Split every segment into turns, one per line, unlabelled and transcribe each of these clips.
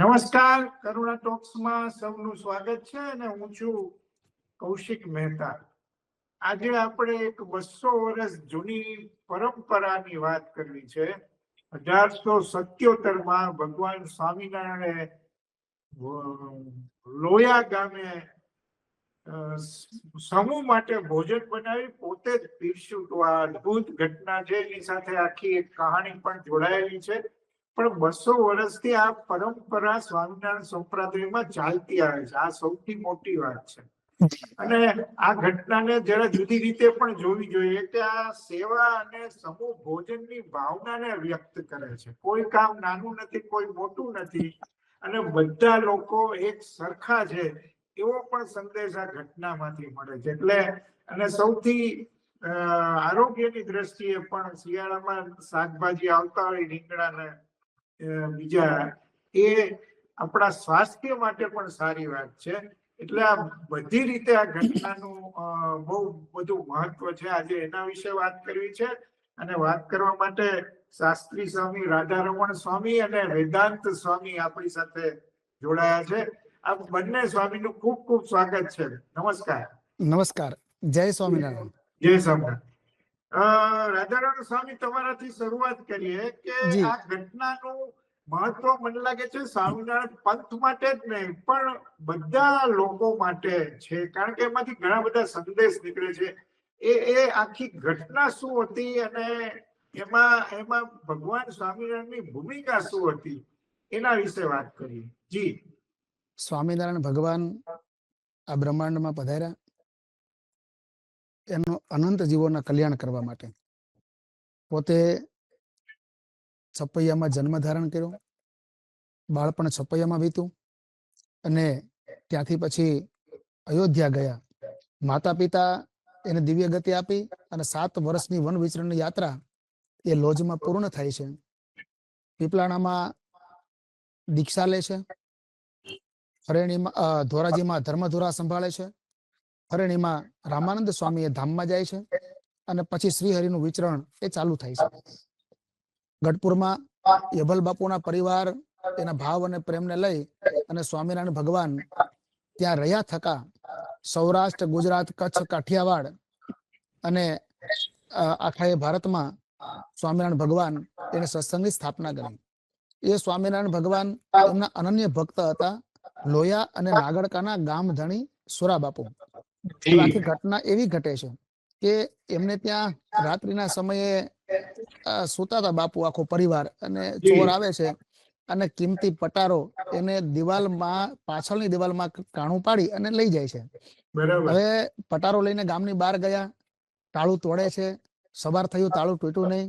નમસ્કાર, કરુણા ટોક્સમાં સૌનું સ્વાગત છે અને હું છું કૌશિક મહેતા. આજે આપણે એક બસો વર્ષ જૂની પરંપરાની વાત કરવી છે. અઢારસો સત્યોતેરમાં ભગવાન સ્વામિનારાયણે લોયા ગામે સમૂહ માટે ભોજન બનાવી પોતે જ પીરસ્યું. તો આ અદભુત ઘટના છે. એની સાથે આખી એક કહાણી પણ જોડાયેલી છે. પણ બસો વર્ષથી આ પરંપરા સ્વામિનારાયણ સંપ્રદાયમાં ચાલતી આવે છે. આ સૌથી મોટી વાત છે. અને આ ઘટનાને જરા જુદી રીતે પણ જોવી જોઈએ કે આ સેવા અને સમૂહ ભોજનની ભાવનાને વ્યક્ત કરે છે. કોઈ કામ નાનું નથી, કોઈ મોટું નથી. અને બધા લોકો એક સરખા છે એવો પણ સંદેશ આ ઘટનામાંથી મળે છે. એટલે અને સૌથી આરોગ્યની દ્રષ્ટિએ પણ શિયાળામાં શાકભાજી આવતા હોય રીંગણા ને બીજા એ આપણા સ્વાસ્થ્ય માટે પણ સારી વાત છે. એટલે આ બધી રીતે આ ઘટનાનું બહુ બધું મહત્વ છે. આજે એના વિશે વાત કરવી છે અને વાત કરવા માટે શાસ્ત્રી સ્વામી રાધારમણ સ્વામી અને વેદાંત સ્વામી આપણી સાથે જોડાયા છે. આ બંને સ્વામીનું ખૂબ ખૂબ સ્વાગત છે. નમસ્કાર.
નમસ્કાર. જય સ્વામિનારાયણ.
જય સ્વામિનારાયણ. અ, સ્વામી તમારાથી શરૂઆત કરીએ કે આ ઘટનાનું મહત્વ મને લાગે છે સ્વામિનારાયણ પંથ માટે જ નહીં પણ બધા લોકો માટે છે. કારણ કે એમાંથી ઘણા બધા સંદેશ નીકળે છે. એ એ આખી ઘટના શું હતી અને એમાં એમાં ભગવાન સ્વામિનારાયણની ભૂમિકા શું હતી? એના વિશે વાત કરીએ. જી.
સ્વામિનારાયણ ભગવાન આ બ્રહ્માંડમાં પધાર્યા. એમનું અનંત જીવોના કલ્યાણ કરવા માટે. પોતે છપૈયામાં જન્મ ધારણ કર્યો. બાળપણ છપૈયામાં વીતું અને ત્યાંથી પછી અયોધ્યા ગયા. માતા પિતા એને દિવ્ય ગતિ આપી અને સાત વર્ષની વન વિચરણની યાત્રા એ લોજમાં પૂર્ણ થાય છે. પીપલાણામાં દીક્ષા લે છે. હરેણીમાં ધોરાજીમાં ધર્મધુરા સંભાળે છે. હરેણીમાં રામાનંદ સ્વામી એ ધામમાં જાય છે અને પછી શ્રીહરિનું વિચરણ એ ચાલુ થાય છે. ગઢપુરમાં યભલ બાપુના પરિવાર એના ભાવ અને પ્રેમને લઈ અને સ્વામિનારાયણ ભગવાન ત્યાં રહ્યા થકા સૌરાષ્ટ્ર, ગુજરાત, કચ્છ, કાઠિયાવાડ અને આખા એ ભારતમાં સ્વામિનારાયણ ભગવાન એને સત્સંગની સ્થાપના કરી. એ સ્વામિનારાયણ ભગવાન એમના અનન્ય ભક્ત હતા લોયા અને નાગડકાના ગામ ધણી સુરા બાપુ આખી ઘટના એવી ઘટે છે કે એમને ત્યાં રાત્રિના સમયે સુતા હતા બાપુ આખો પરિવાર અને ચોર આવે છે અને કિંમતી પટારો એને દિવાલમાં પાછળની દિવાલમાં કાણું પાડી અને લઈ જાય છે. હવે પટારો લઈને ગામની બહાર ગયા તાળું તોડે છે સવાર થયું તાળું તૂટ્યું નહીં.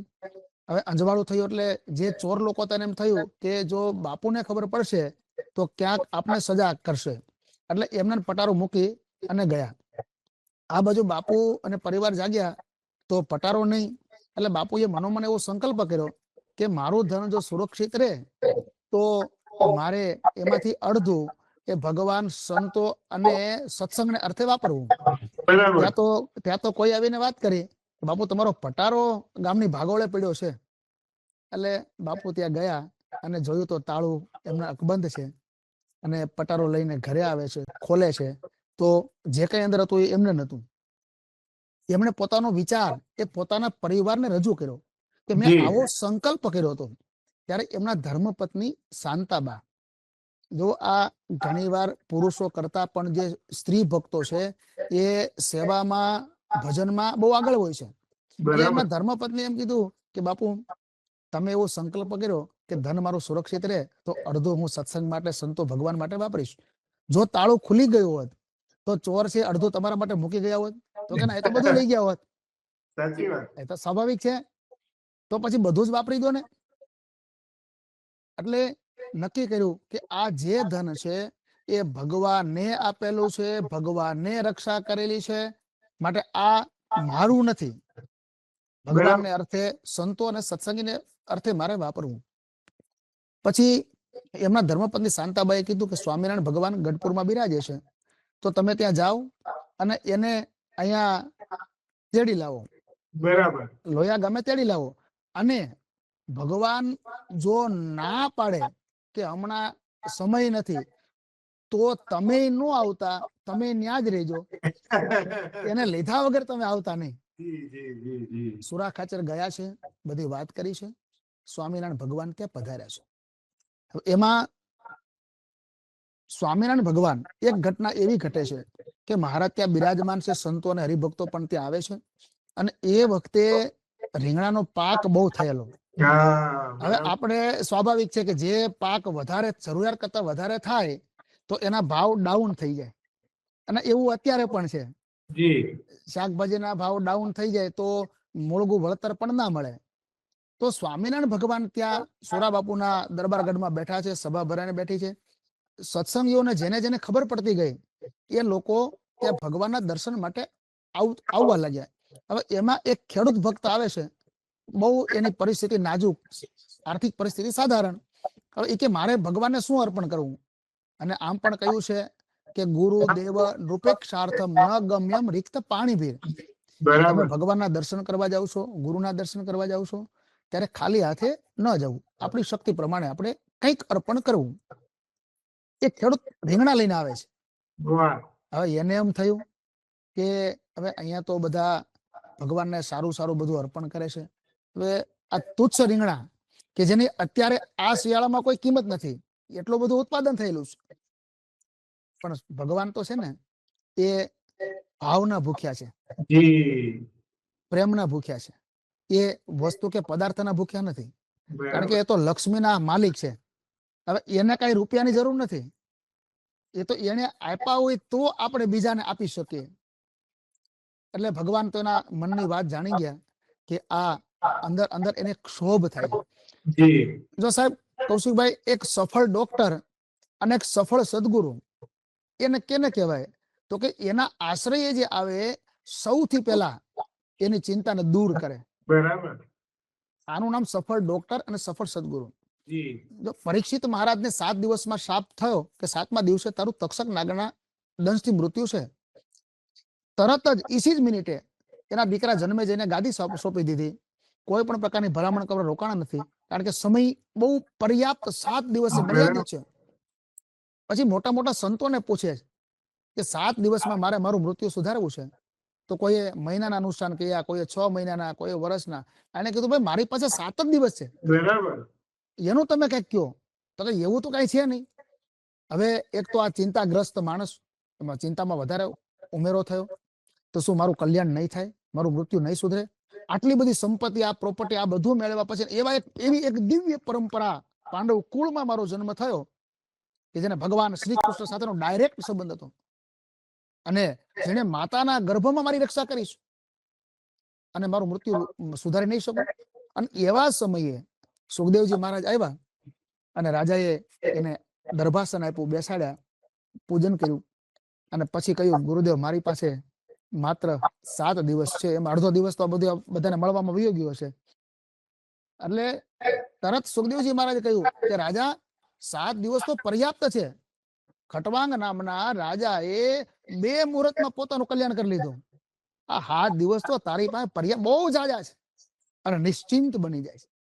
હવે અંજવાળું થયું એટલે જે ચોર લોકો તેને એમ થયું કે જો બાપુને ખબર પડશે તો ક્યાંક આપને સજા કરશે. એટલે એમને પટારો મૂકી અને ગયા. આ બાજુ બાપુ અને પરિવાર જાગ્યા તો પટારો નહીં. એટલે બાપુએ મનોમન એવો સંકલ્પ કર્યો કે મારું ધન જો સુરક્ષિત રહે તો મારે એમાંથી અડધું એ ભગવાન સંતો અને સત્સંગને અર્થે વાપરવું. ત્યાં તો ત્યાં તો કોઈ આવીને વાત કરી બાપુ તમારો પટારો ગામની ભાગોળે પડ્યો છે. એટલે બાપુ ત્યાં ગયા અને જોયું તો તાળું એમના અકબંધ છે અને પટારો લઈને ઘરે આવે છે ખોલે છે. તો જે કઈ અંદર હતું એ એમને નહોતું. એમણે પોતાનો વિચાર એ પોતાના પરિવારને રજૂ કર્યો કે મેં આવો સંકલ્પ કર્યો હતો. ત્યારે એમના ધર્મપત્ની શાંતાબા. જો આ ઘણીવાર પુરુષો કરતા પણ જે સ્ત્રી ભક્તો છે એ સેવામાં ભજનમાં બહુ આગળ હોય છે. એમના ધર્મપત્ની એમ કીધું કે બાપુ તમે એવો સંકલ્પ કર્યો કે ધન મારું સુરક્ષિત રહે તો અડધો હું સત્સંગ માટે સંતો ભગવાન માટે વાપરીશ. જો તાળું ખુલી ગયું હોત તો ચોર છે અડધું તમારા માટે મૂકી ગયા હોત. તો કે ના એ તો બધું લઈ ગયા હોત.
સાચી વાત.
એ તો સ્વાભાવિક છે. તો પછી બધું જ વાપરી દો ને. એટલે નક્કી કર્યું કે આ જે ધન છે એ ભગવાનને આપેલું છે ભગવાનને રક્ષા કરેલી છે. માટે આ મારું નથી. ભગવાનને અર્થે સંતો અને સત્સંગીને અર્થે મારે વાપરવું. પછી એમના ધર્મપત્ની શાંતાબાઈએ કીધું કે સ્વામિનારાયણ ભગવાન ગઢપુરમાં બિરાજે છે. તો તમે ત્યાં જાઓ અને એને અહીંયા તેડી લાવો.
બરાબર.
લોયા ગમે તેડી લાવો. અને ભગવાન જો ના પાડે કે હમણાં સમય નથી તો તમે ન આવતા તમે ત્યાં જ રહેજો. એને લીધા વગર તમે આવતા નહીં. સુરા ખાચર ગયા છે બધી વાત કરી છે. સ્વામિનારાયણ ભગવાન ત્યાં પધાર્યા છે? એમાં સ્વામિનારાયણ ભગવાન એક ઘટના એવી ઘટે છે કે મહારાજ ત્યાં બિરાજમાન છે સંતો અને હરિભક્તો પણ ત્યાં આવે છે અને એ વખતે રીંગણાનો પાક બહુ થયેલો. હવે આપણે સ્વાભાવિક છે કે જે પાક વધારે જરૂરિયાત કરતા વધારે થાય તો એના ભાવ ડાઉન થઈ જાય. અને એવું અત્યારે પણ છે. શાકભાજીના ભાવ ડાઉન થઈ જાય તો મૂળગું વળતર પણ ના મળે. તો સ્વામિનારાયણ ભગવાન ત્યાં સોરા બાપુના દરબારગઢમાં બેઠા છે સભા ભરાઈને બેઠી છે. સત્સંગીઓને જેને જેને ખબર પડતી ગઈ એ લોકો ત્યાં ભગવાનના દર્શન માટે આવવા લાગ્યા. હવે એમાં એક ખેડૂત ભક્ત આવે છે બહુ એની પરિસ્થિતિ નાજુક આર્થિક પરિસ્થિતિ સાધારણ. હવે એ કે મારે ભગવાનને શું અર્પણ કરવું? અને આમ પણ કહ્યું છે કે ગુરુ દેવ નૃપેક્ષાર્થમ ન ગમ્યમ રિક્ત પાણી ભીર તમે ભગવાનના દર્શન કરવા જાવ છો ગુરુના દર્શન કરવા જાવ છો ત્યારે ખાલી હાથે ન જવું. આપણી શક્તિ પ્રમાણે આપણે કંઈક અર્પણ કરવું. એક ખેડૂત રીંગણા લઈને આવે છે. હવે એને એમ થયું કે હવે અહીંયા તો બધા ભગવાનને સારું સારું બધું અર્પણ કરે છે. હવે આ તુચ્છ રીંગણા કે જેની અત્યારે આ શિયાળામાં કોઈ કિંમત નથી એટલું બધું ઉત્પાદન થયેલું છે. પણ ભગવાન તો છે ને એ ભાવના ભૂખ્યા છે. પ્રેમના ભૂખ્યા છે. એ વસ્તુ કે પદાર્થના ભૂખ્યા નથી. કારણ કે એ તો લક્ષ્મીના માલિક છે. હવે એને કઈ રૂપિયાની જરૂર નથી. એ તો એને આપ્યા હોય તો આપણે બીજાને આપી શકીએ. એટલે ભગવાન તો એના મનની વાત જાણી ગયા કે આ અંદર અંદર એને ક્ષોભ થાય.
જો.
સાહેબ કૌશિકભાઈ એક સફળ ડોક્ટર અને એક સફળ સદગુરુ એને કેને કહેવાય? તો કે એના આશ્રય જે આવે સૌથી પહેલા એની ચિંતાને દૂર કરે.
બરાબર.
આનું નામ સફળ ડોક્ટર અને સફળ સદગુરુ. પરીક્ષિત મહારાજને સાત દિવસમાં શાપ થયો કે સાતમા દિવસે તારું તક્ષક નાગના દંશથી મૃત્યુ છે? તરત જ ઈસી જ મિનિટે એના દીકરા જન્મે જઈને ગાદી સોંપી દીધી. કોઈ પણ પ્રકારની ભલામણ કરવા રોકાણા નથી કારણ કે સમય બહુ પર્યાપ્ત સાત દિવસ મર્યાદિત છે. પછી મોટા મોટા સંતોને પૂછે કે સાત દિવસમાં મારે મારું મૃત્યુ સુધારવું છે? તો કોઈએ મહિનાના અનુષ્ઠાન કર્યા કોઈએ છ મહિનાના કોઈએ વર્ષના. એને કીધું ભાઈ મારી પાસે સાત જ દિવસ છે.
બરાબર.
એનું તમે કંઈક કયો તો એવું તો કઈ છે નહીં. હવે એક તો આ ચિંતાગ્રસ્ત માણસ, એમાં ચિંતામાં વધારે ઉમેરો થયો. તો શું મારું કલ્યાણ નહીં થાય? મારું મૃત્યુ નહીં સુધરે? આટલી બધી સંપત્તિ, આ પ્રોપર્ટી આ બધું મેળવ્યા પછી એવા એક, એવી એક દિવ્ય પરંપરા પાંડવ કુળમાં મારો જન્મ થયો કે જેને ભગવાન શ્રી કૃષ્ણ સાથેનો ડાયરેક્ટ સંબંધ હતો. અને જેને માતાના ગર્ભમાં મારી રક્ષા કરીશ અને મારું મૃત્યુ સુધારી નહીં શકું અને એવા સમયે સુખદેવજી મહારાજ આવ્યા અને રાજાએ એને દરભાસન આપ્યું, બેસાડ્યા, પૂજન કર્યું અને પછી કહ્યું, ગુરુદેવ, મારી પાસે માત્ર સાત દિવસ છે, એમ અડધો દિવસ તો બધું બધાને મળવામાં વયો ગયો છે. એટલે તરત સુખદેવજી મહારાજે કહ્યું કે, રાજા, સાત દિવસ તો પર્યાપ્ત છે. ખટવાંગ નામના રાજાએ બે મુહૂર્તમાં પોતાનું કલ્યાણ કરી લીધું. આ સાત દિવસ તો તારી પાસે પર્યાપ્ત બહુ જાજા છે. અને નિશ્ચિંત બની જાય છે.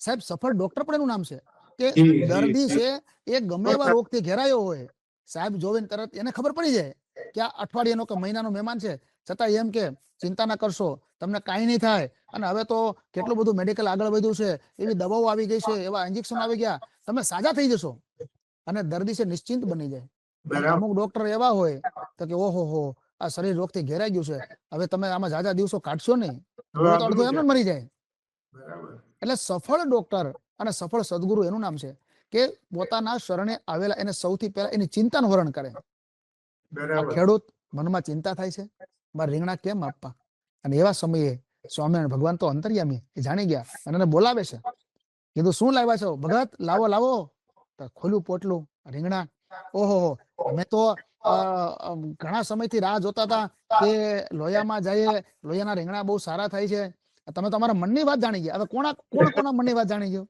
સાહેબ સફળ ડોક્ટર પણ એનું નામ છે. કે દર્દી છે એ ગમે એવા રોગથી ઘેરાયો હોય સાહેબ જોવે તરત એને ખબર પડી જાય કે આ અઠવાડિયાનો કે મહિનાનો મહેમાન છે. છતાં એમ કે ચિંતા ના કરશો તમને કાંઈ નહીં થાય. અને હવે તો કેટલું બધું મેડિકલ આગળ વધ્યું છે એવી દવાઓ આવી ગઈ છે એવા ઇન્જેક્શન આવી ગયા. તમે સાજા થઈ જશો. અને દર્દી છે નિશ્ચિંત બની જાય. અમુક ડોક્ટર એવા હોય તો કે ઓહો હો આ શરીર રોગથી ઘેરાઈ ગયું છે. હવે તમે આમાં જાજા દિવસો કાઢશો નહીં. તો અડધો એમ મરી જાય.
બરાબર.
એટલે સફળ ડોક્ટર અને સફળ સદગુરુ એનું નામ છે કે પોતાના શરણે આવેલા એને સૌથી પહેલા એની ચિંતાનું વર્ણન કરે. ખેડૂત મનમાં ચિંતા થાય છે. મારે રીંગણા કેમ આપવા? અને એવા સમયે સ્વામિનારાયણ ભગવાન તો અંતર્યામી એ જાણી ગયા અને એને બોલાવે છે. કીધું શું લાવ્યા છો? ભગત લાવો લાવો. તો ખોલ્યું પોટલું રીંગણા. ઓહો હો, અમે તો ઘણા સમયથી રાહ જોતા હતા કે લોયામાં જઈએ લોયાના રીંગણા બહુ સારા થાય છે. તમે તમારા મનની વાત જાણી ગયા. હવે કોણા કોણ કોના મનની વાત જાણી ગયો?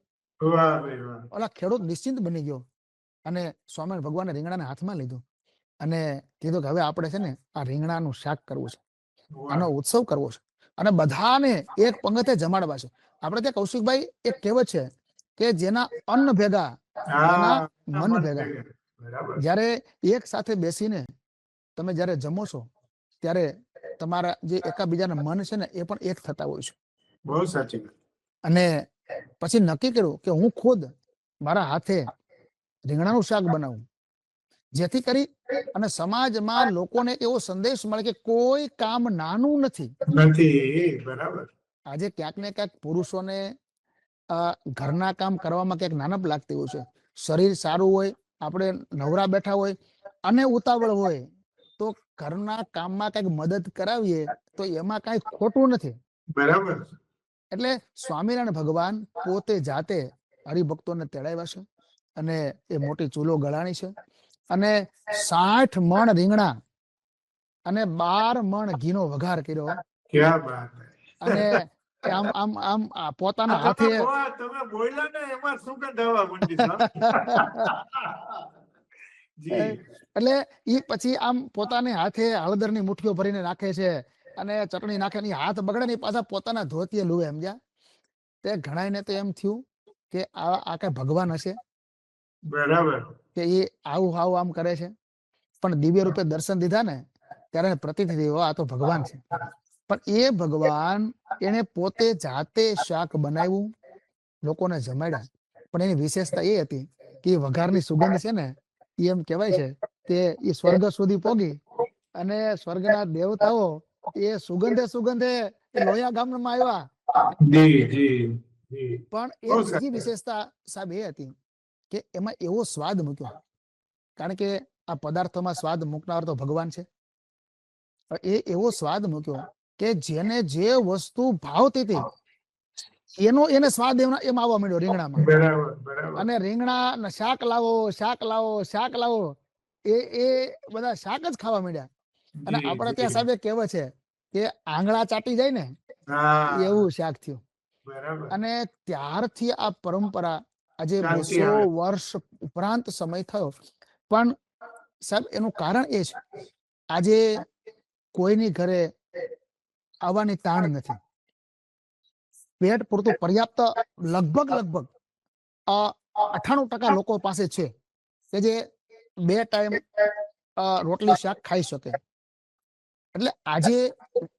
ઓલા ખેડૂત નિશ્ચિંત બની ગયો અને સ્વામી ભગવાને રીંગણાને હાથમાં લીધું અને કીધું કે હવે આપણે છે ને આ રીંગણાનું શાક કરવું છે. આનો ઉત્સવ કરવો છે. અને બધાને એક પંગતે જમાડવા છે. આપણે ત્યાં કૌશિકભાઈ એક કહેવત છે કે જેના અન્ન ભેગા મન ભેગા. જ્યારે એક સાથે બેસીને તમે જ્યારે જમો છો ત્યારે તમારા જે એકાબીજાના મન છે ને એ પણ એક થતા હોય છે.
બહુ સાચી
અને પછી નક્કી કર્યું કે હું ખુદ મારા હાથે રીંગણાનું શાક બનાવું. જેથી કરી અને સમાજમાં લોકોને એવો સંદેશ મળે કે કોઈ કામ નાનું નથી.
નથી બરાબર.
આજે ક્યાંક ને ક્યાંક પુરુષોને ઘરના કામ કરવામાં ક્યાંક નાનપ લાગતી હોય છે. શરીર સારું હોય આપણે નવરા બેઠા હોય અને ઉતાવળ હોય તો ઘરના કામમાં કંઈક મદદ કરાવીએ તો એમાં કઈ ખોટું નથી.
બરાબર.
એટલે સ્વામિનારાયણ ભગવાન પોતે જાતે હરિભક્તોને તેડાવ્યા છે અને એ મોટી ચૂલો ગળાણી છે. અને સાઠ મણ રીંગણા અને બાર મણ ઘીનો વઘાર કર્યો. અને આમ આમ આમ પોતાના હાથે
તમે બોલ્યા ને એમાં શું આવવા માંડી
એટલે એ પછી આમ પોતાને હાથે હળદરની મુઠ્ઠીઓ ભરીને નાખે છે. અને ચટણી નાખે ને હાથ બગડે ને પાછા પોતાના ધોતીએ લુવે સમજ્યા? તે ઘણાયને તો એમ થયું કે આ આ કઈ ભગવાન હશે?
બરાબર.
કે એ આવું આવું આમ કરે છે? પણ દિવ્ય રૂપે દર્શન દીધા ને ત્યારે પ્રતીત થયું આ તો ભગવાન છે. પણ એ ભગવાન એને પોતે જાતે શાક બનાવ્યું લોકોને જમાડ્યા. પણ એની વિશેષતા એ હતી કે વઘારની સુગંધ છે ને એ એમ કહેવાય છે કે એ સ્વર્ગ સુધી પોગી અને સ્વર્ગના દેવતાઓ એ સુગંધે સુગંધે લોયા ગામમાં આવ્યા. પણ એ બીજી વિશેષતા સાહેબ એ હતી કે એમાં એવો સ્વાદ મૂક્યો. કારણ કે આ પદાર્થોમાં સ્વાદ મૂકનાર તો ભગવાન છે. એ એવો સ્વાદ મૂક્યો કે જેને જે વસ્તુ ભાવતી હતી એનો એને સ્વાદ એમાં એમ આવવા માંડ્યો રીંગણામાં. અને રીંગણા શાક લાવો શાક લાવો શાક લાવો એ એ બધા શાક જ ખાવા માંડ્યા. અને આપણે ત્યાં સાહેબ કહેવત છે કે આંગળા ચાટી જાય ને એવું શાક થયું. અને ત્યારથી આ પરંપરા આજે બસો વર્ષ ઉપરાંત સમય થયો. પણ સાહેબ એનું કારણ એ છે આજે કોઈની ઘરે આવવાની તાણ નથી. પેટ પૂરતું પર્યાપ્ત લગભગ લગભગ અઠાણું ટકા લોકો પાસે છે કે જે બે ટાઈમ રોટલી શાક ખાઈ શકે. એટલે આજે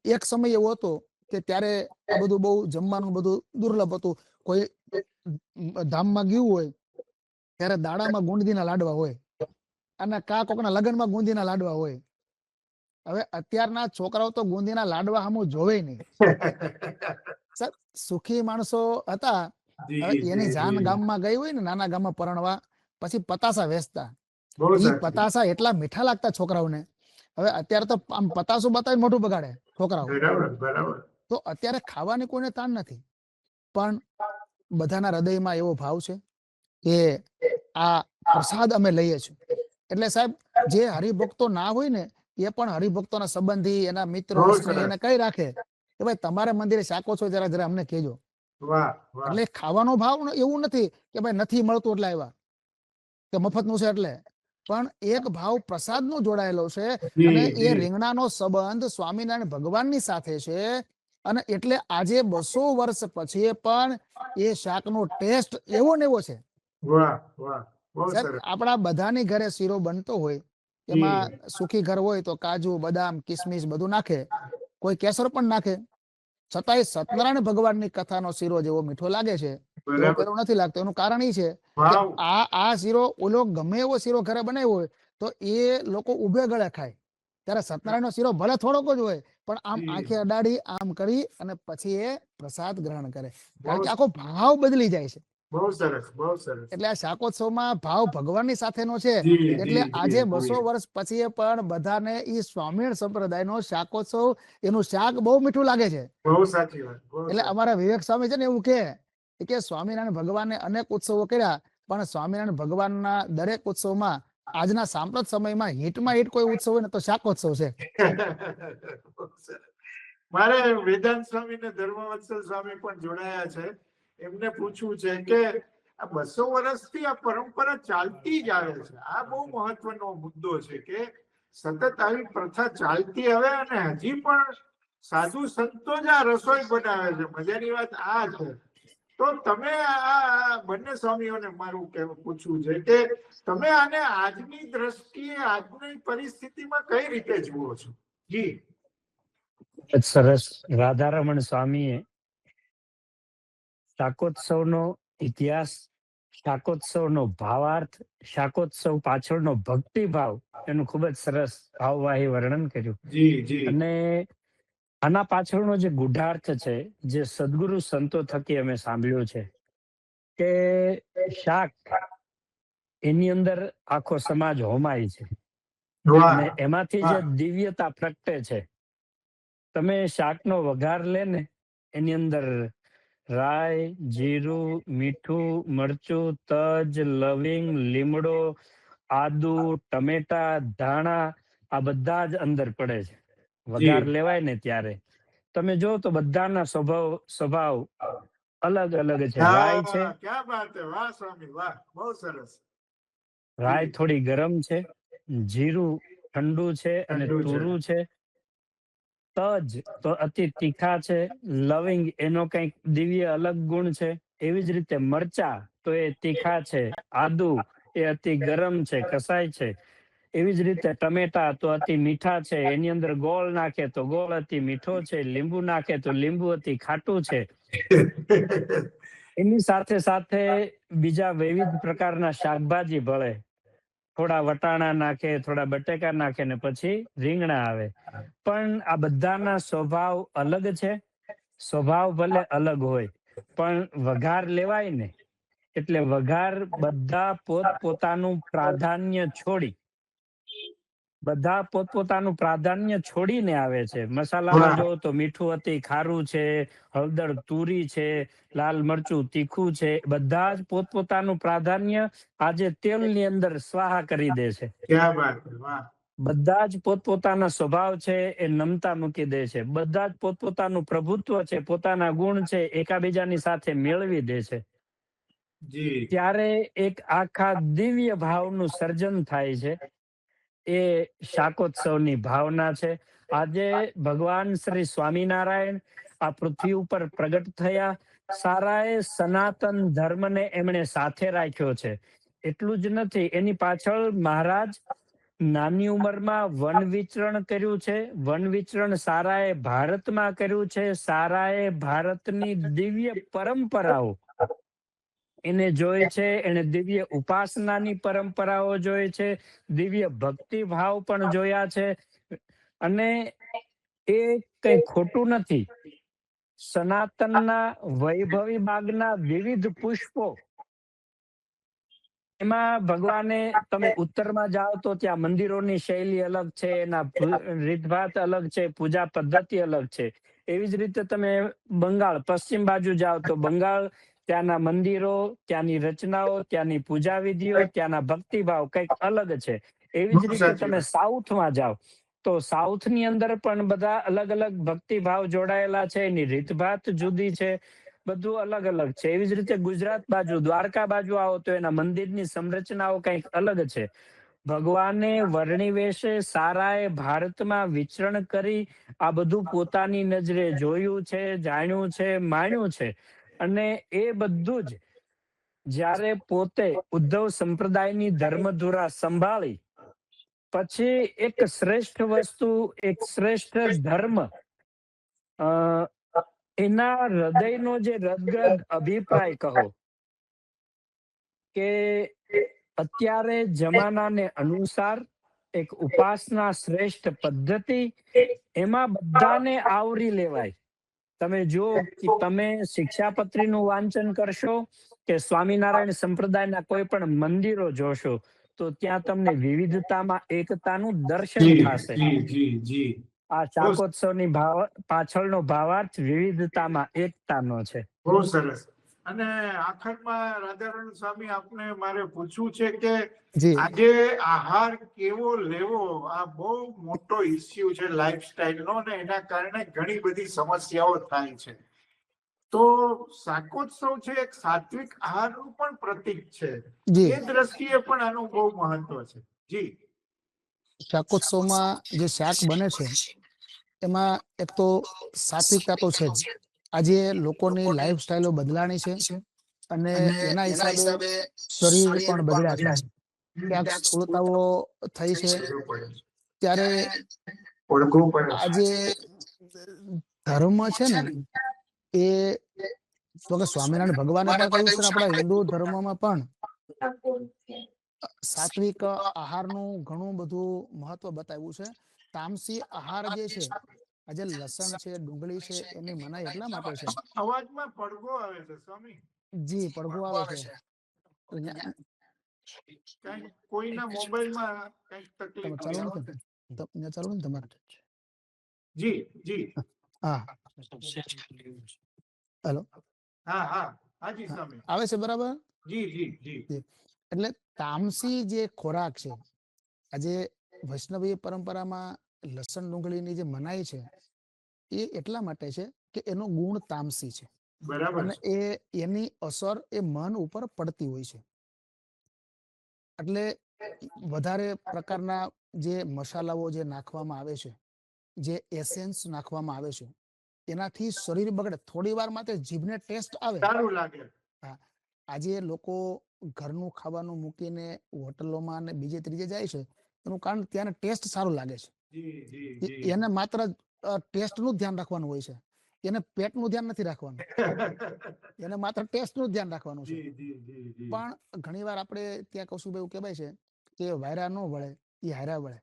એક સમય એવો હતો કે ત્યારે આ બધું બહુ જમવાનું બધું દુર્લભ હતું. કોઈ ધામમાં ગયું હોય ત્યારે દાડામાં ગુંદીના લાડવા હોય અને કા કોકના લગ્નમાં ગુંદીના લાડવા હોય. હવે અત્યારના છોકરાઓ તો ગુંદીના લાડવા સામું જોવે નહીં. સર સુખી માણસો હતા. એની જાન. ગામમાં ગઈ હોય ને નાના ગામમાં પરણવા પછી પતાસા વેચતા. પતાસા એટલા મીઠા લાગતા છોકરાઓને. હવે અત્યારે તો આમ પતાસો બતાવી મોટું બગાડે છોકરાઓ.
બરાબર
તો અત્યારે ખાવાની કોઈને તાણ નથી. પણ બધાના હૃદયમાં એવો ભાવ છે કે આ પ્રસાદ અમે લઈએ છીએ. એટલે સાહેબ જે હરિભક્તો ના હોય ને એ પણ હરિભક્તોના સંબંધી એના મિત્રો. એને કઈ રાખે? કે ભાઈ તમારે મંદિરે શાકો છો જરા જરા અમને
વાહ
એટલે ખાવાનો ભાવ એવું નથી કે ભાઈ નથી મળતું એટલે આવ્યા. કે મફતનું છે એટલે. પણ એક ભાવ પ્રસાદનો જોડાયેલો છે અને એ. રીંગણાનો સંબંધ સ્વામિનારાયણ ભગવાનની સાથે છે અને એટલે આજે બસો વર્ષ પછી પણ એ શાકનો ટેસ્ટ એવો ને એવો છે.
વાહ વાહ. બહુ સરસ.
આપણા બધાની ઘરે શીરો બનતો હોય એમાં સુખી ઘર હોય તો કાજુ બદામ કિસમિસ બધું નાખે કોઈ કેસર પણ નાખે. છતાંય સત્યનારાયણ ભગવાનની કથાનો શીરો જેવો મીઠો લાગે છે. નથી લાગતો? એનું કારણ એ છે આ આ શીરો ઓલો ગમે એવો શીરો ઘરે બનાવ્યો હોય તો એ લોકો ઉભે ગળે ખાય. ત્યારે સત્યનારાયણનો શીરો ભલે થોડોક જ હોય પણ આમ આંખે અડાડી આમ કરી અને પછી એ પ્રસાદ ગ્રહણ કરે. કારણ કે આખો ભાવ બદલી જાય છે.
બહુ સરસ બહુ સરસ.
એટલે આ શાકોત્સવમાં ભાવ ભગવાનની સાથેનો છે. એટલે આજે બસો વર્ષ પછી પણ બધાને ઈ સંપ્રદાય સંપ્રદાયનો શાકોત્સવ એનું શાક બહુ મીઠું લાગે છે.
બહુ સાચી વાત
એટલે અમારા વિવેક સ્વામી છે ને એવું કે કે સ્વામિનારાયણ ભગવાને અનેક ઉત્સવો કર્યા, પણ સ્વામિનારાયણ ભગવાનના દરેક ઉત્સવમાં આજના સાંપ્રત સમયમાં હિટમાં હિટ કોઈ ઉત્સવ હોય ને તો શાકોત્સવ છે.
મારે વેદાંત સ્વામી ને ધર્મવત્સલ સ્વામી પણ જોડાયા છે. એમને પૂછવું છે કે આ બસો વર્ષથી આ પરંપરા ચાલતી જ આવે છે. આ બહુ મહત્વનો મુદ્દો છે કે સતત આવી પ્રથા ચાલતી હવે અને હજી પણ સાધુ સંતો જ આ રસોઈ બનાવે છે. મજાની વાત આ છે. તો તમે આ બંને સ્વામીઓને મારું પૂછવું છે કે તમે આને આજની દ્રષ્ટિએ આજની પરિસ્થિતિમાં કઈ રીતે જુઓ છો? જી.
સરસ. રાધારમણ સ્વામીએ શાકોત્સવનો ઇતિહાસ શાકોત્સવનો ભાવાર્થ શાકોત્સવ પાછળનો ભક્તિભાવ એનું ખૂબ જ સરસ ભાવવાહી વર્ણન કર્યું. અને આના પાછળનો જે ગુઢાર્થ છે જે સદગુરુ સંતો થકી અમે સાંભળ્યું છે કે શાક એની અંદર આખો સમાજ હોમાય છે. અને એમાંથી જે દિવ્યતા પ્રગટે છે તમે શાકનો વઘાર લે ને એની અંદર રાઈ જીરું મીઠું મરચું તજ લવિંગ લીમડો આદુ ટમેટા ધાણા આ બધા જ અંદર પડે છે. વઘાર લેવાય ને ત્યારે. તમે જો તો બધાના સ્વભાવ સ્વભાવ અલગ અલગ છે. રાય છે.
હા, ક્યાં બાત હે વાહ સ્વામી વાહ બહુ સરસ.
રાઈ થોડી ગરમ છે જીરું ઠંડુ છે અને તુરું છે. તજ તો અતિ તીખા છે. લવિંગ એનો કંઈક દિવ્ય અલગ ગુણ છે. એવી જ રીતે મરચા તો એ તીખા છે. આદુ એ અતિ ગરમ છે કસાય છે. એવી જ રીતે ટમેટા તો અતિ મીઠા છે, એની અંદર ગોળ નાખે તો ગોળ અતિ મીઠો છે, લીંબુ નાખે તો લીંબુ અતિ ખાટું છે. એની સાથે સાથે બીજા વિવિધ પ્રકારના શાકભાજી ભળે. થોડા વટાણા નાખે, થોડા બટેકા નાખે ને પછી રીંગણા આવે. પણ આ બધાના સ્વભાવ અલગ છે. સ્વભાવ ભલે અલગ હોય, પણ વઘાર લેવાય ને. એટલે વઘાર બધા પોત પોતાનું પ્રાધાન્ય છોડી બધા પોતપોતાનું પ્રાધાન્ય છોડીને આવે છે. મસાલામાં. જો તો મીઠું અતિ ખારું છે હળદર તુરી છે લાલ મરચું તીખું છે. બધા જ પોતપોતાનું પ્રાધાન્ય આજે તેલની અંદર સ્વાહા કરી દે છે. બધા જ પોતપોતાના સ્વભાવ છે એ નમતા મૂકી દે છે. બધા જ પોતપોતાનું પ્રભુત્વ છે પોતાના ગુણ છે એકાબીજાની સાથે મેળવી દે છે. ત્યારે એક આખા દિવ્ય ભાવનું સર્જન થાય છે. એ શાકોત્સવની ભાવના છે. આજે ભગવાન શ્રી સ્વામિનારાયણ આ પૃથ્વી ઉપર પ્રગટ થયા. સારાએ સનાતન ધર્મને એમણે સાથે રાખ્યો છે. એટલું જ નથી, એની પાછળ મહારાજ નાની ઉંમરમાં વન વિચરણ કર્યું છે. વન વિચરણ સારાએ ભારતમાં કર્યું છે. સારાએ ભારતની દિવ્ય પરંપરાઓ એને જોઈ છે, એને દિવ્ય ઉપાસનાની પરંપરાઓ જોઈ છે, દિવ્ય ભક્તિ ભાવ પણ જોયા છે. અને એ કઈ ખોટું નથી. સનાતનના વૈભવી બાગના વિવિધ પુષ્પો એમાં ભગવાને તમે ઉત્તરમાં જાઓ તો ત્યાં મંદિરોની શૈલી અલગ છે, એના રીતભાત અલગ છે, પૂજા પદ્ધતિ અલગ છે. એવી જ રીતે તમે બંગાળ, પશ્ચિમ બાજુ જાઓ તો બંગાળ ત્યાંના મંદિરો ત્યાંની રચનાઓ ત્યાંની પૂજા વિધિઓ ત્યાંના ભક્તિભાવ કંઈક અલગ છે. એવી જ રીતે તમે સાઉથમાં જાઓ તો સાઉથની અંદર પણ બધા અલગ અલગ ભક્તિભાવ જોડાયેલા છે એની રીતભાત જુદી છે બધું અલગ અલગ છે. એવી જ રીતે ગુજરાત બાજુ દ્વારકા બાજુ આવો તો એના મંદિરની સંરચનાઓ કંઈક અલગ છે. ભગવાને વર્ણી વેશે સારાએ ભારતમાં વિચરણ કરી આ બધું પોતાની નજરે જોયું છે જાણ્યું છે માણ્યું છે. અને એ બધું જ જ્યારે પોતે ઉદ્ધવ સંપ્રદાયની ધર્મધુરા સંભાળી, પછી એક શ્રેષ્ઠ વસ્તુ, એક શ્રેષ્ઠ ધર્મ એના હૃદયનો જે રદગદ અભિપ્રાય કહો, કે અત્યારે જમાનાને અનુસાર એક ઉપાસના શ્રેષ્ઠ પદ્ધતિ, એમાં બધાને આવરી લેવાય. તમે જો કે તમે શિક્ષાપત્રીનું વાંચન કરશો કે સ્વામિનારાયણ સંપ્રદાયના કોઈ પણ મંદિરો જોશો તો ત્યાં તમને વિવિધતામાં એકતાનું દર્શન થશે.
જી જી જી.
આ શાકોત્સવની ભાવ પાછળનો ભાવાર્થ વિવિધતામાં એકતાનો છે.
બહુ સરસ. અને આખરમાં રાધારણ સ્વામી આપને મારે પૂછવું છે કે આજે આહાર કેવો લેવો? આ બહુ મોટો ઇસ્યુ છે લાઈફસ્ટાઈલ નો ને એના કારણે ઘણી બધી સમસ્યાઓ થાય છે. તો શાકોત્સવ છે એક સાત્વિક આહારનું પણ પ્રતીક છે. એ દ્રષ્ટિએ પણ આનું બહુ મહત્વ છે. જી.
શાકોત્સવમાં જે શાક બને છે એમાં એક તો સાત્વિકતા તો છે જ. આજે લોકોની લાઈફ સ્ટાઈલો બદલાણી છે અને એના હિસાબે શરીર પણ બદલ્યા છે. ક્યાંક સ્થૂળતાઓ થઈ છે. ત્યારે આજે ધર્મ છે ને એ તો કે સ્વામિનારાયણ ભગવાને પણ કહ્યું છે આપણા હિન્દુ ધર્મમાં પણ. સાત્વિક આહારનું ઘણું બધું મહત્વ બતાવ્યું છે. તામસી આહાર જે છે આજે લસણ છે ડુંગળી છે એની મનાઈ એટલા માટે છે.
અવાજમાં પડઘો આવે છે સ્વામી.
જી પડઘો આવે છે. તો ન્યા-
કંઈક કોઈના મોબાઈલમાં કંઈક તકલીફ
ચાલુ નથી ચાલુ ને તમારે.
જી જી.
હા. હેલો.
હા હા. હાજી સ્વામી.
આવે છે બરાબર?
જી જી જી.
એટલે તામસી જે ખોરાક છે આજે વૈષ્ણવી પરંપરામાં લસણ ડુંગળીની જે મનાઈ છે એ એટલા માટે છે કે એનો ગુણ તામસી છે. અને એ એની અસર એ મન ઉપર પડતી હોય છે. એટલે વધારે પ્રકારના જે મસાલાઓ જે નાખવામાં આવે છે જે એસેન્સ નાખવામાં આવે છે એનાથી શરીર બગડે. થોડી વાર માટે જીભને ટેસ્ટ આવે.
સારું લાગે.
આજે લોકો ઘરનું ખાવાનું મૂકીને હોટલોમાં ને બીજે ત્રીજે જાય છે એનું કારણ ત્યાં ટેસ્ટ સારું લાગે છે. એને માત્ર ટેસ્ટનું ધ્યાન રાખવાનું હોય છે. એને પેટનું ધ્યાન નથી રાખવાનું. એને માત્ર ટેસ્ટનું ધ્યાન રાખવાનું છે. પણ ઘણી વાર આપણે ત્યાં કૌશિકભાઈ એવું કહેવાય છે કે વાયરા ન વળે એ હાયરા વળે.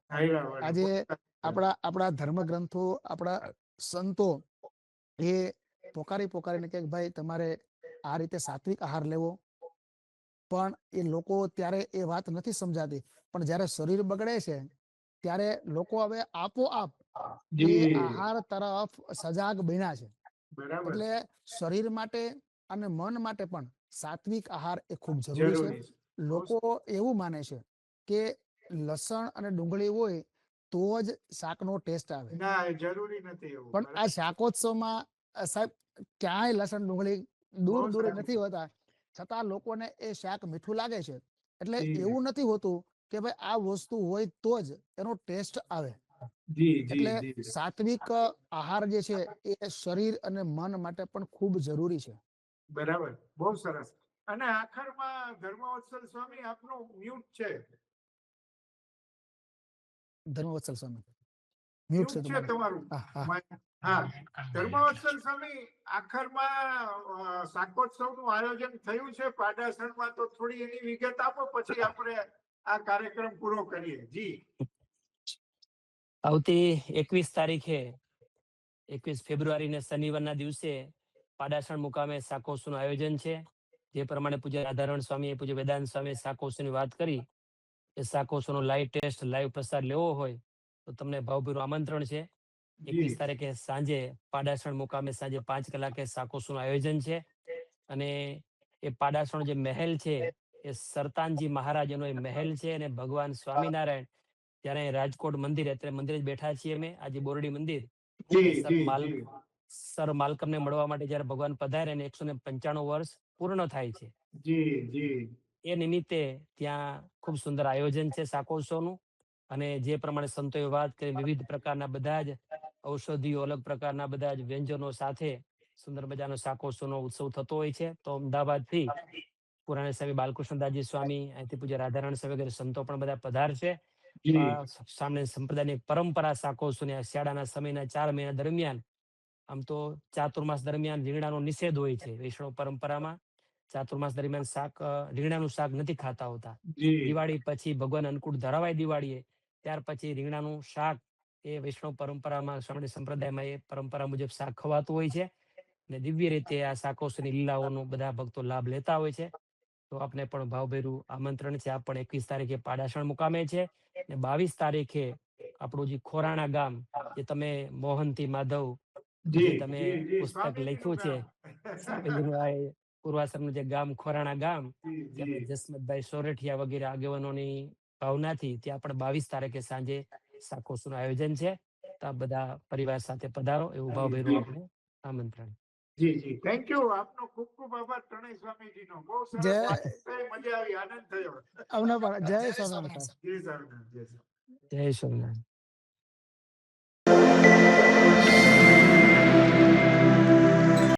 આજે આપણા આપણા ધર્મ ગ્રંથો આપણા સંતો એ પોકારી પોકારીને કે ભાઈ તમારે આ રીતે સાત્વિક આહાર લેવો. પણ એ લોકો ત્યારે એ વાત નથી સમજાતી. પણ જ્યારે શરીર બગડે છે ત્યારે લોકો હવે આપોઆપ આહાર તરફ સજાગ બન્યા છે. એટલે શરીર માટે અને મન માટે પણ સાત્વિક આહાર એ ખૂબ જરૂરી છે. લોકો એવું માને છે કે લસણ અને ડુંગળી હોય તો જ શાકનો ટેસ્ટ આવે.
જરૂરી નથી
પણ આ શાકોત્સવમાં સાહેબ ક્યાંય લસણ ડુંગળી દૂર દૂર નથી હોતા. છતાં લોકોને એ શાક મીઠું લાગે છે. એટલે એવું નથી હોતું કે ભાઈ આ વસ્તુ હોય તો જ એનો ટેસ્ટ આવે. એટલે સાત્વિક આહાર જે છે એ શરીર અને મન માટે પણ ખૂબ જરૂરી છે.
બરાબર. બહુ સરસ. અને આખરમાં ધર્મવત્સલ સ્વામી આપનો મ્યુટ છે.
ધર્મવત્સલ સ્વામી. મ્યુટ છે તમારું. હા.
ધર્મવત્સલ સ્વામી આખરમાં અ, શાકોત્સવનું આયોજન થયું છે. પાડાસણમાં તો થોડી એની વિગત આપો પછી આપણે આ કાર્યક્રમ પૂરો કરીએ. જી.
આવતી એકવીસ તારીખે એકવીસ ફેબ્રુઆરીને શનિવારના દિવસે પાડાસણ મુકામે શાકોત્સવનું આયોજન છે. જે પ્રમાણે પૂજ્ય રાધારણ સ્વામી પૂજ્ય વેદાંત સ્વામી શાકોત્સવની વાત કરી. એ શાકોત્સવનો લાઈવ ટેસ્ટ લાઈવ પ્રસાદ લેવો હોય તો તમને ભાવભીરું આમંત્રણ છે. એકવીસ તારીખે સાંજે પાડાસણ મુકામે સાંજે પાંચ કલાકે શાકોત્સવનું આયોજન છે. અને એ પાડાસણ જે મહેલ છે એ સરતાનજી મહારાજનો એ મહેલ છે અને ભગવાન સ્વામિનારાયણ ત્યારે રાજકોટ મંદિર અત્યારે મંદિરે જ બેઠા છીએ અમે આજે બોરડી મંદિર. સર માલકમ માલકમને મળવા માટે જયારે ભગવાન પધારે ને એકસો ને પંચાણું વર્ષ પૂર્ણ થાય છે. એ નિમિત્તે ત્યાં ખૂબ સુંદર આયોજન છે શાકોત્સવનું અને જે પ્રમાણે સંતોએ વાત કરી વિવિધ પ્રકારના બધા જ ઔષધિઓ અલગ પ્રકારના બધા જ વ્યંજનો સાથે સુંદર મજાનો શાકોત્સવનો ઉત્સવ થતો હોય છે. તો અમદાવાદથી પુરાણા સ્વામી બાલકૃષ્ણદાસજી સ્વામી અહીંથી પૂજ્ય રાધારણ સ્વામી વગેરે સંતો પણ બધા
પધાર
છે. સામે સંપ્રદાયની પરંપરા શાકોત્સવની આ શિયાળાના સમયના ચાર મહિના દરમિયાન આમ તો ચાતુર્માસ દરમિયાન રીંગણાનો નિષેધ હોય છે વૈષ્ણવ પરંપરામાં. ચાતુર્માસ દરમિયાન શાક રીંગણાનું શાક નથી ખાતા હોતા. દિવાળી પછી ભગવાન અન્નકૂટ ધરાવાય દિવાળીએ ત્યાર પછી રીંગણાનું શાક એ વૈષ્ણવ પરંપરામાં સ્વામી સંપ્રદાયમાં એ પરંપરા મુજબ શાક ખવાતું હોય છે. ને દિવ્ય રીતે આ શાકોત્સવની લીલાઓનો બધા ભક્તો લાભ લેતા હોય છે. તો આપને પણ ભાવભેરું આમંત્રણ છે. આપ પણ એકવીસ તારીખે પાડાસણ મુકામે છે ને બાવીસ તારીખે આપણું જે ખોરાણા ગામ જે તમે મોહનથી માધવ
જે
તમે પુસ્તક લખ્યું છે. પૂર્વાશ્રમનું જે ગામ ખોરાણા ગામ જસમતભાઈ સોરઠિયા વગેરે આગેવાનોની ભાવનાથી ત્યાં પણ બાવીસ તારીખે સાંજે શાકોત્સવનું આયોજન છે. તો આપ બધા પરિવાર સાથે પધારો. એવું ભાવભેરું આપણે આમંત્રણ.
જી જી. થેન્ક યુ આપનો ખૂબ ખૂબ આભાર ત્રણેય સ્વામીજીનો. બહુ સરસ
જય-
મજા આવી આનંદ થયો.
અવના
જય સ્વામિનારાયણ. જય સ્વામિનારાયણ.
જય સ્વામિનારાયણ.